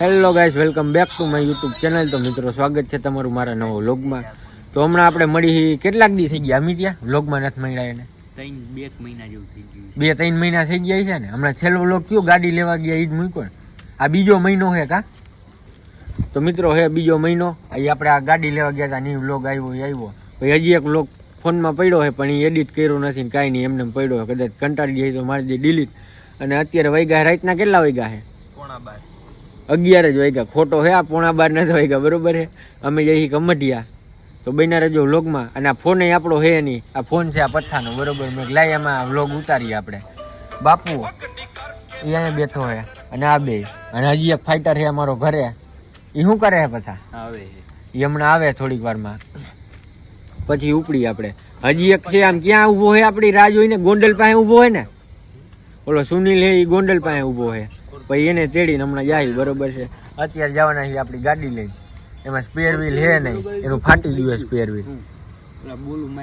Hello guys welcome back to my YouTube channel તો મિત્રો સ્વાગત છે તમારું મારા નવો વ્લોગમાં તો હમણાં આપણે મળી કેટલાક દી થઈ ગયા? અમી ત્યાં? વ્લોગમાં નથી મળ્યા એને. બે મહિના જેવું થઈ ગયું બે ત્રણ મહિના થઈ ગયા છે ને? હમણાં છેલ્લો વ્લોગ કયો? ગાડી લેવા ગયા એ જ મૂક્યો ને. આ બીજો મહિનો છે કા? તો મિત્રો હે બીજો મહિનો. અહીં આપણે આ ગાડી લેવા ગયા હતા ની વ્લોગ આવ્યો એ આવ્યો. પછી હજી એક વ્લોગ ફોનમાં પડ્યો છે પણ એ એડિટ કર્યો નથી ને કાંઈ નહીં એમને એમ પડ્યો કદાચ કંટાળી જાય તો મારી દે ડિલીટ અને અત્યારે વૈગા રાતના કેટલા વાગ્યા છે? પોણા બાર. અગિયાર જ વાગ્યા. ખોટો હે આ પોણા બાર નથી વાગ્યા બરોબર હે? અમે જઈ કમઢિયા. તો બન્યા રજો વ્લોગમાં અને આ ફોન આપણો હે નહીં આ ફોન છે આ પથ્થાનો બરોબર? મેં લાઈ એમાં વ્લોગ ઉતારીએ આપણે. બાપુ એ અહીંયા બેઠો હે અને આ બે. અને હજી એક ફાઈટર છે અમારો ઘરે. એ શું કરે હે પથા આવે એ હમણાં આવે થોડીક વારમાં. પછી ઉપડી આપણે. હજી એક છે આમ ક્યાં ઊભો હે આપણી રાહ જોઈને ગોંડલ પાસે ઊભો હોય ને? ઓલો સુનિલ હે એ ગોંડલ પાસે ઊભો હે. પછી એને તેડીને હમણાં જાય બરોબર છે. અત્યારે જવાના છે આપણી ગાડી લઈ એમાં સ્પેર વ્હીલ હે નહીં એનું ફાટી ગયું છે સ્પેર વ્હીલ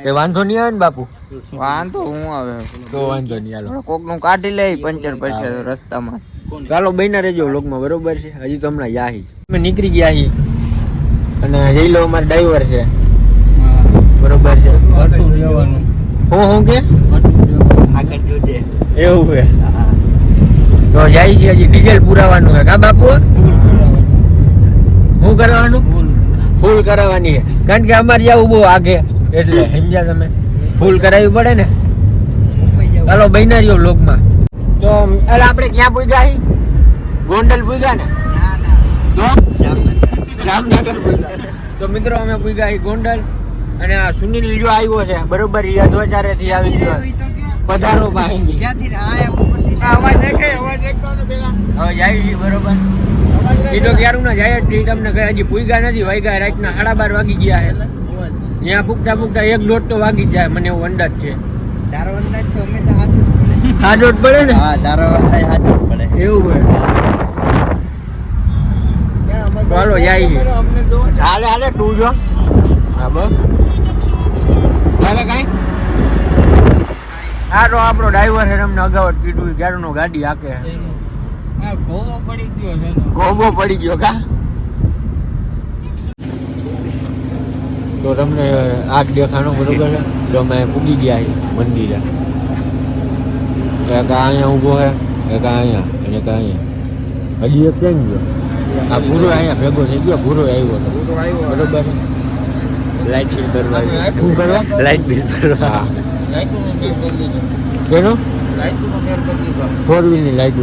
એ વાંધો નહીં આવે ને બાપુ? વાંધો હું આવે. તો વાંધો નહીં હાલો. કોકનું કાઢી લે પંચર પડશે રસ્તામાં. ચાલો બહીના રહેજો લોકમાં બરોબર છે? હજી તો હમણાં જાહી અમે નીકળી ગયા છીએ. અને જઈ લો અમારો ડ્રાઈવર છે. બરોબર છે. હું હું કે? એવું છે. તો જાય છે હજી ડીઝલ પુરાવાનું છે. કા બાપુ? શું કરવાનું? ફૂલ. કરાવવાની છે. કારણ કે અમારે જવું બહુ આગે. એટલે સમજ્યા તમે? ફૂલ કરાવવી પડે ને? ચાલો રહ્યો લોકમાં તો એટલે આપણે ક્યાં પૂછ્યા હી? ગોંડલ પૂગ્યા ને? તો? જામનગર પૂગ્યા. તો મિત્રો અમે પૂજા હી ગોંડલ. અને આ સુનિલ જો આવ્યો છે. બરોબર યાદ અધ્વચારે થી આવી ગયો. પધારો ભાઈ હવે જાય છે બરોબર. એ તો ક્યારું ના જાય જ નહીં તમને કહે હજી પૂગ્યા નથી વાગ્યા રાતના સાડા બાર વાગી ગયા એટલે ત્યાં પૂગતા પૂગતા એક દોઢ તો વાગી જાય મને એવું અંદાજ છે. તારો અંદાજ તો હંમેશા સાચું જ પડે. હા પડે ને? હા તારો અંદાજ સાચું જ પડે. એવું હોય. બોલો જાય હાલે હાલે તું જો. હા બસ કાંઈ? આ તો આપણો ડ્રાઈવર હે અમને અગાઉ જ કીધું ક્યારનો ગાડી હાકે ગોવો પડી ગયો છે ગોબો પડી ગયો કા? તો તમને આગ દેખાણો બરોબર છે? તો અમે પૂગી ગયા છે મંદિરે. એક અહીંયા ઊભો છે એક અહીંયા અને એક અહીંયા. હજી એક ક્યાં ગયો? આ પૂરો અહીંયા ભેગો થઈ ગયો પૂરો આવ્યો હતો. બરોબર લાઇટ લાઈટ બિલ ભરવા શું લાઈટ બિલ ભરવા. હા. કેનો? ફોર વ્હીલની લાઈટ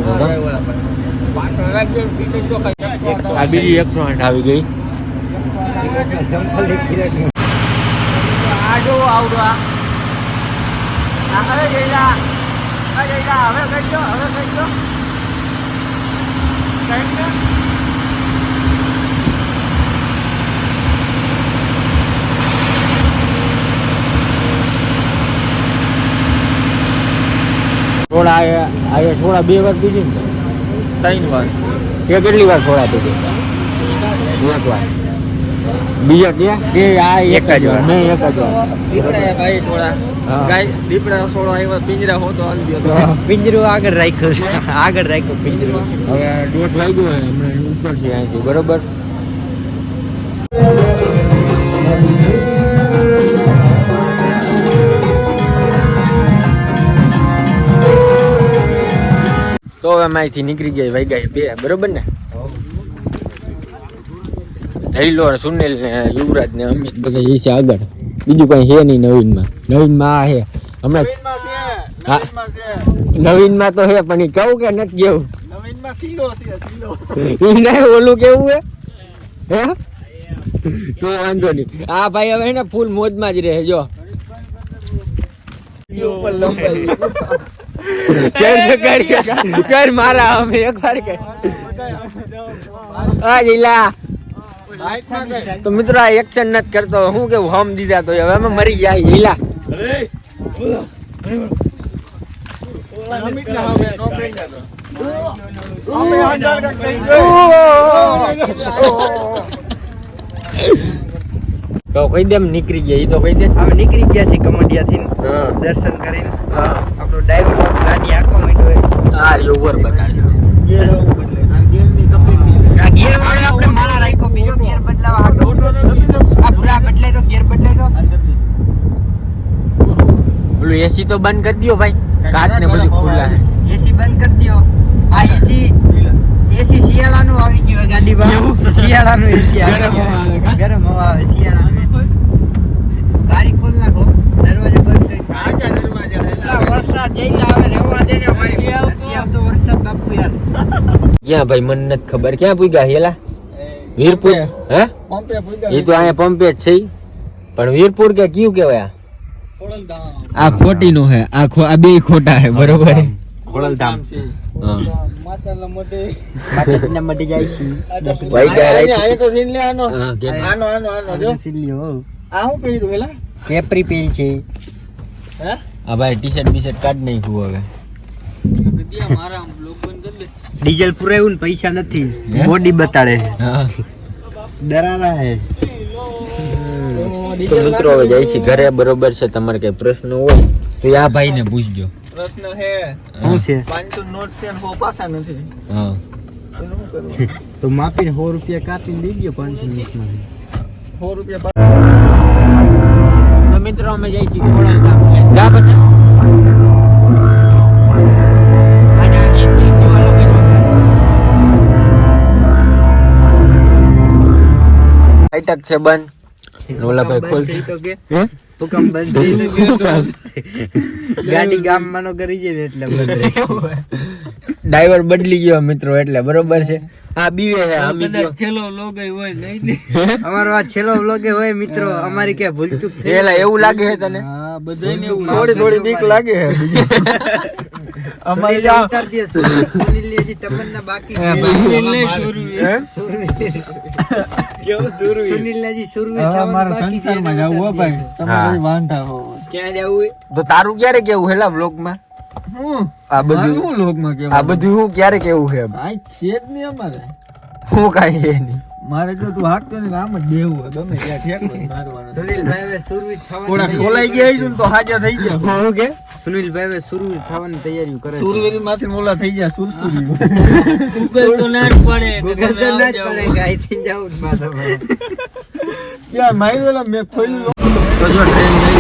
આ બીજી એક આઠ આવી ગઈ. આ જો આવડો આ. આ હવે જઈલા હવે કઈ હવે કઈજો કઈજો થોડા આયા આયા થોડા બે વાર પીધી ને ત્રણ વાર. તે કેટલી વાર થોડા પીધી? એક વાર. બીજા ક્યાં તે આ એક જ વાર. મેં એક જ વાર. દીપડા ભાઈ સોડા. ગાઈસ દીપડા સોડો આવ્યો પિંજરા હોતો આવી ગયો પિંજરું આગળ રાખ્યું છે. આગળ રાખ્યું પિંજરું. હવે દોઢ વાગ્યો હમણાં ઉપર છે અહીંથી બરોબર? તો હવે અહીંથી નીકળી ગયા વાગ્યા બે બરોબર ને? લઈલો ને સુનિલ ને યુવરાજ ને અમિત બધા એ છે આગળ. બીજું કઈ છે નહીં નવીનમાં. નવીનમાં આ છે. હમણાં. નવીનમાં તો હે પણ એ કેવું કે નથી કેવું? ઓલું કેવું હે? હે? તો વાંધો નહીં. આ ભાઈ હવે ને ફૂલ મોજમાં જ રહે જો. કર મારા અમે તો મિત્રો આ એક્શન નથી કરતો. હું કેવું હમ દીધા તો હવે અમે મરી ગયા લીલા. તો કઈ દેમ નીકળી ગયા ઈ તો કઈ દે. અમે નીકળી ગયા છે કમંડિયાથી થી દર્શન કરીને. આપણો ડ્રાઈવર ગાડી આખો મીઠો આ ઓવર બતાડે ગેર ગેર વાળો આપણે માળા એસી તો બંધ કરી દો ભાઈ. કાચ ને બધું ખુલ્લા છે. એસી બંધ કરી દો આ એસી એસી શિયાળાનું આવી ગયું ગાડીમાં શિયાળાનું એસી ગરમ હવા આવે ગરમ હવા આવે શિયાળાનું બારી ખોલ નાખો. દરવાજા બંધ કરી. વરસાદ જઈને આવે રહેવા દે ને ભાઈ. નથી આવતો. વરસાદ બાપુ યાર. ક્યાં ભાઈ મને નથી ખબર. ક્યાં પૂગ્યા હેલા? વીરપુર? હે? એ તો અહીંયા પંપે જ છે પણ વીરપુર કે કયું કહેવાય? આ? આ ખોટી નું હે. આ આ બે ખોટા હે બરોબર ખોડલધામ કેપરી પહેરી છે. હે? આ ભાઈ ટી શર્ટ બી શર્ટ કાઢ નાખ્યું હવે. મારા બ્લોગ બંધ કરી દે ડીઝલ પુરાયું ને પૈસા નથી? બોડી બતાડે. હા. ડરારા હે. તો મિત્રો હવે જાય છે ઘરે બરોબર છે તમારે કઈ પ્રશ્ન હોય તો આ આ ભાઈને પૂછજો. પ્રશ્ન હે. શું છે? પાંચસો નોટ છે હો પાસા નથી. હા. એનું શું કરવું? તો માપીને સો રૂપિયા કાપીને દઈ દો પાંચસો મિનિટમાં સો રૂપિયા મિત્રો અમે જઈ છીએ છે? બંધ. તો કે હુકમ બંધ છે ગાડી ગામમાં નો કરી જાય એટલે બંધ. ડ્રાઈવર બદલી ગયો મિત્રો એટલે બરોબર છે. આ બીવે છે આમી છેલ્લો લોગ હોય નહીં અમારો આ છેલ્લો વ્લોગ હોય મિત્રો અમારી ક્યાં ભૂલચૂક એલા એવું લાગે છે તને? થોડી- થોડી થોડી બીક લાગે છે. અમારે ઉતાર દે સુનિલ તમન્ના બાકી તો તારું ક્યારે કેવું હેલા બ્લોકમાં આ બધું હું લોકમાં કેવું આ બધું હું ક્યારે કેવું છે હું કાંઈ નહીં. મારે જો તું હાકતો ને આમ જ દેવું હોય ગમે ત્યાં ઠેક મારવાનો. સુનિલભાઈ હવે સુરવીર થવાની થોડા ખોલાઈ ગયા છે. ને તો હાજર થઈ ગયા. હું કે? સુનિલભાઈ હવે સુરવીર થવાની તૈયારી કરે સુરવેરી માંથી મોલા થઈ ગયા સુરસુરી. ગૂગલ તો ના જ પડે ગૂગલ તો ના જ પડે કે અહીંથી જ જવું જ મારે. યાર મારી વેલા મેં ખોલ્યું. તો જો ટ્રેન જઈ